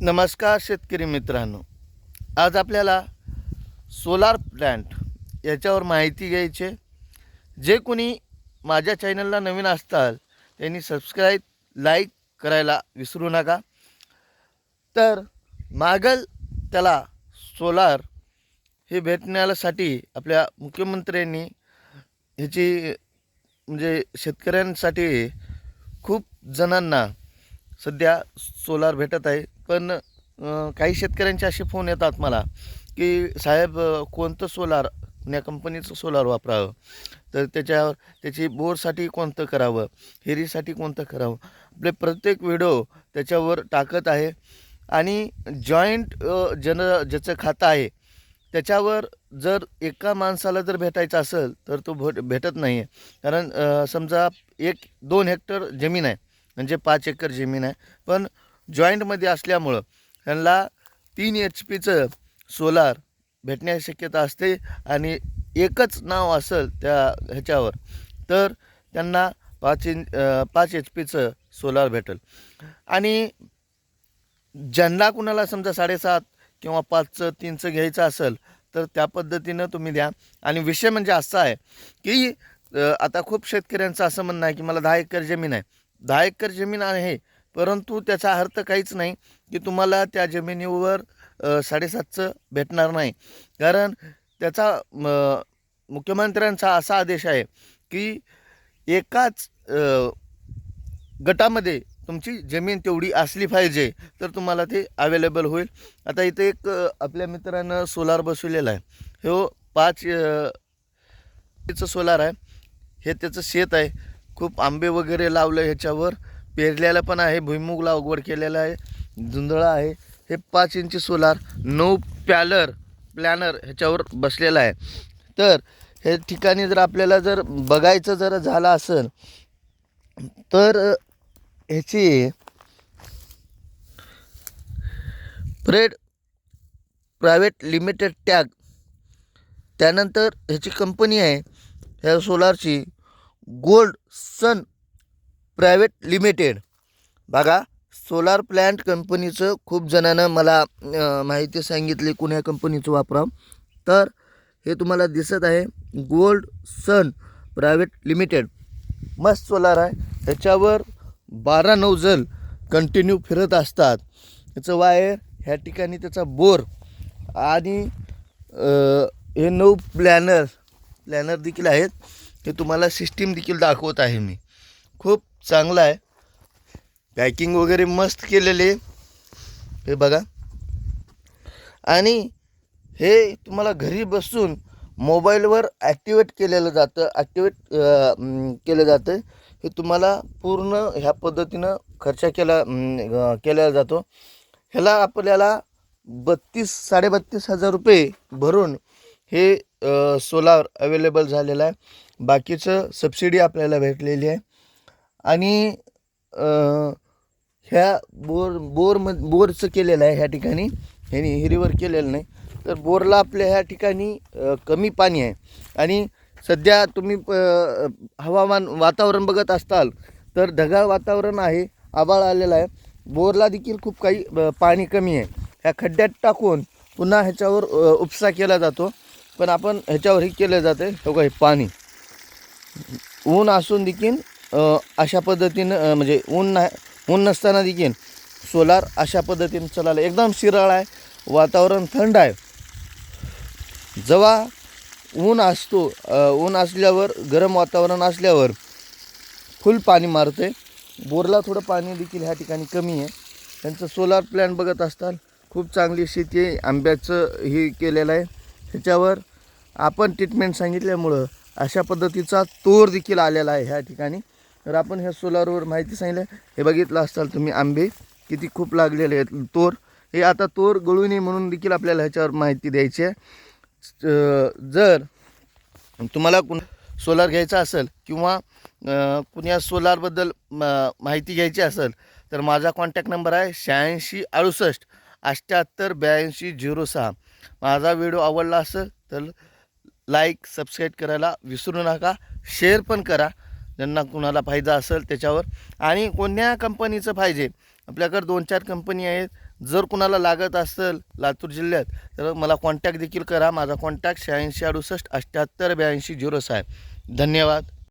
नमस्कार शेतकरी मित्रांनो. आज आपल्याला सोलार प्लॅन्ट याच्यावर माहिती घ्यायची आहे. जे कोणी माझ्या चॅनलला नवीन असताल त्यांनी सबस्क्राईब लाईक करायला विसरू नका. तर मागल त्याला सोलार हे भेटण्यासाठी आपल्या मुख्यमंत्र्यांनी ह्याची म्हणजे शेतकऱ्यांसाठी खूप जणांना सध्या सोलार भेटत आहे. पण काही शेतकऱ्यांचे असे फोन येतात मला की साहेब कोणतं सोलार या कंपनीचं सोलार वापरावं? तर त्याच्यावर त्याची बोरसाठी कोणतं करावं? हेरीसाठी कोणतं करावं? आपले प्रत्येक व्हिडिओ त्याच्यावर टाकत आहे. आणि जॉईंट जन ज्याचं खातं आहे त्याच्यावर जर एका माणसाला जर भेटायचं असेल तर तो भेट भेटत नाही आहे कारण समजा एक दोन हेक्टर जमीन आहे म्हणजे पाच एकर जमीन आहे. पण जॉईंटमध्ये असल्यामुळं त्यांना तीन एच पीचं सोलार भेटण्याची शक्यता असते आणि एकच नाव असेल त्या ह्याच्यावर तर त्यांना पाच इंच पाच एच पीचं सोलार भेटेल. आणि ज्यांना कुणाला समजा साडेसात किंवा पाचचं तीनचं घ्यायचं असेल तर त्या पद्धतीनं तुम्ही द्या. आणि विषय म्हणजे असा आहे की आता खूप शेतकऱ्यांचं असं म्हणणं आहे की मला दहा एकर जमीन आहे. दहा एकर जमीन आहे परंतु त्याचा अर्थ काहीच नाही की तुम्हाला त्या जमिनीवर साडेसातचं भेटणार नाही. कारण त्याचा म, मुख्यमंत्र्यांचा असा आदेश आहे की एकाच गटामध्ये तुमची जमीन तेवढी असली पाहिजे तर तुम्हाला ते अवेलेबल होईल. आता इथे एक आपल्या मित्रानं सोलार बसवलेला आहे. हो पाच सोलार आहे. हे त्याचं शेत आहे. खूप आंबे वगैरे लावलं ह्याच्यावर. पेरलेलं पण आहे भुईमुग लागवड केलेलं आहे धुंदळा आहे. हे पाच इंची सोलार नऊ पॅलर प्लॅनर ह्याच्यावर बसलेलं आहे. तर हे ठिकाणी जर आपल्याला जर बघायचं जर झालं असेल तर ह्याची प्रेड प्रायव्हेट लिमिटेड टॅग त्यानंतर ह्याची कंपनी आहे ह्या सोलारची गोल्ड सन प्रायव्हेट लिमिटेड. बघा सोलार प्लॅन्ट कंपनीचं खूप जणांना मला माहिती सांगितली कुण्या कंपनीचं वापराव. तर हे तुम्हाला दिसत आहे गोल्ड सन प्रायव्हेट लिमिटेड. मस्त सोलार आहे. ह्याच्यावर बारा नौजल कंटिन्यू फिरत असतात. त्याचं वायर ह्या ठिकाणी त्याचा बोर आणि हे नऊ प्लॅनर प्लॅनर देखील आहेत. हे तुम्हाला सिस्टीम देखील दाखवत आहे मी. खूप चांगलं आहे. पॅकिंग वगैरे मस्त केलेले हे बघा. आणि हे तुम्हाला घरी बसून मोबाईलवर ॲक्टिवेट केलेलं जातं ॲक्टिवेट केलं जातं. हे तुम्हाला पूर्ण ह्या पद्धतीनं खर्च केला केला जातो. ह्याला आपल्याला बत्तीस साडेबत्तीस हजार रुपये भरून हे सोलार अवेलेबल झालेलं आहे. बाकीचं सबसिडी आपल्याला भेटलेली आहे. आणि ह्या बोर बोर म बोरचं केलेलं आहे ह्या ठिकाणी. ह्यानी हिरीवर केलेलं नाही. तर बोरला आपल्या ह्या ठिकाणी कमी पाणी आहे. आणि सध्या तुम्ही प हवामान वातावरण बघत असताल तर ढगाळ वातावरण आहे आबाळ आलेलं आहे. बोरला देखील खूप काही पाणी कमी आहे. ह्या खड्ड्यात टाकून पुन्हा ह्याच्यावर उपसा केला जातो. पण आपण ह्याच्यावर हे केलं जातं आहे हे पाणी. ऊन असून देखील अशा पद्धतीनं म्हणजे ऊन नाही ऊन नसताना देखील सोलार अशा पद्धतीनं चाललं एकदम शिराळ आहे वातावरण थंड आहे. जेव्हा ऊन असतो ऊन असल्यावर गरम वातावरण असल्यावर फुल पाणी मारते. बोरला थोडं पाणी देखील ह्या ठिकाणी कमी आहे. त्यांचं सोलार प्लॅन बघत असताल खूप चांगली शेती आहे आंब्याचं हे केलेलं आहे. ह्याच्यावर आपण ट्रीटमेंट सांगितल्यामुळं अशा पद्धतीचा तोर देखील आलेला आहे ह्या ठिकाणी. तर आपण ह्या सोलारवर माहिती सांगितलं. हे बघितलं असाल तुम्ही आंबे किती खूप लागलेले आहेत तोर. हे आता तोर गळू नये म्हणून देखील आपल्याला ह्याच्यावर माहिती द्यायची आहे. जर तुम्हाला कुण सोलार घ्यायचा असेल किंवा कुण्या सोलारबद्दल म- माहिती घ्यायची असेल तर माझा कॉन्टॅक्ट नंबर आहे शहाऐंशी अडुसष्ट अठ्ठ्याहत्तर ब्याऐंशी झिरो सहा. माझा व्हिडिओ आवडला असेल तर लाईक सबस्क्राईब करायला विसरू नका. शेअर पण करा. ज्यांना कुणाला फायदा असेल त्याच्यावर. आणि कोणत्या कंपनीचं पाहिजे? आपल्याकडे दोन चार कंपनी आहेत. जर कुणाला लागत असेल लातूर जिल्ह्यात तर मला कॉन्टॅक्ट देखील करा. माझा कॉन्टॅक्ट शहाऐंशी अडुसष्ट अठ्ठ्याहत्तर ब्याऐंशी झिरो सहा धन्यवाद.